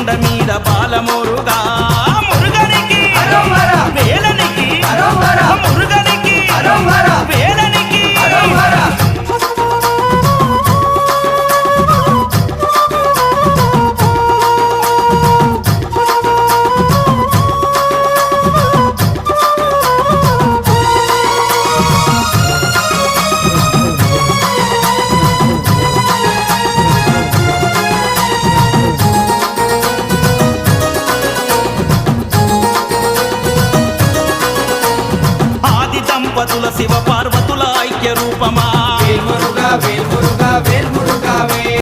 కొండ మీద బాలమోరుగా దేవతుల శివ పార్వతుల ఐక్య రూపమా?